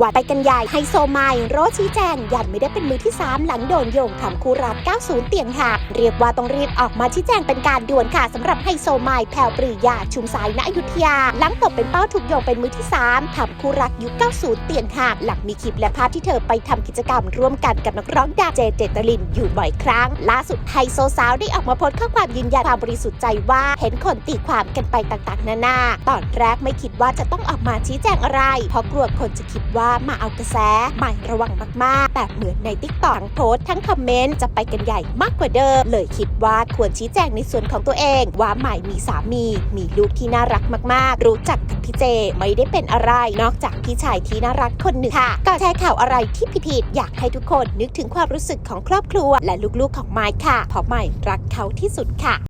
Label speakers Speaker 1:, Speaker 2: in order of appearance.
Speaker 1: ว่าไปกันใหญ่ไฮโซไมล์โรชี้แจงยันไม่ได้เป็นมือที่ 3 หลังโดนโยงทำคู่รัก 90 เตียงหักเรียกว่าต้องรีบออกมาชี้แจงเป็นการด่วนค่ะสำหรับไฮโซไมล์แผ่วปรียาชุมสายณอยุธยา หลังตกเป็นเป้าถูกโยงเป็นมือที่ 3ทำคู่รักยุค 90 เตียงหักหลังมีคลิปและภาพที่เธอไปทำกิจกรรมร่วมกันกับนักร้องดังเจเจตลินอยู่บ่อยครั้ง ล่าสุดไฮโซสาวได้ออกมาโพสต์ข้อความยืนยันความบริสุทธิ์ใจว่าเห็นคนตีความกันไปต่างๆ นานา ตอนแรกไม่คิดว่าจะต้องออกมาชี้แจงอะไร เพราะกลัวคนจะคิดว่ามาเอากระแสใหม่ระวังมากๆแต่เหมือนในติ๊กต็อกทั้งโพสทั้งคอมเมนต์จะไปกันใหญ่มากกว่าเดิม เลยคิดว่าควรชี้แจงในส่วนของตัวเอง ว่าใหม่มีสามี มีลูกที่น่ารักมากๆ รู้จักกับพี่เจไม่ได้เป็นอะไร นอกจากพี่ชายที่น่ารักคนหนึ่งค่ะก่อนแชร์ข่าวอะไรที่ผิดๆอยากให้ทุกคนนึกถึงความรู้สึกของครอบครัว และลูกๆของไมค์ค่ะเพราะไมค์รักเขาที่สุดค่ะ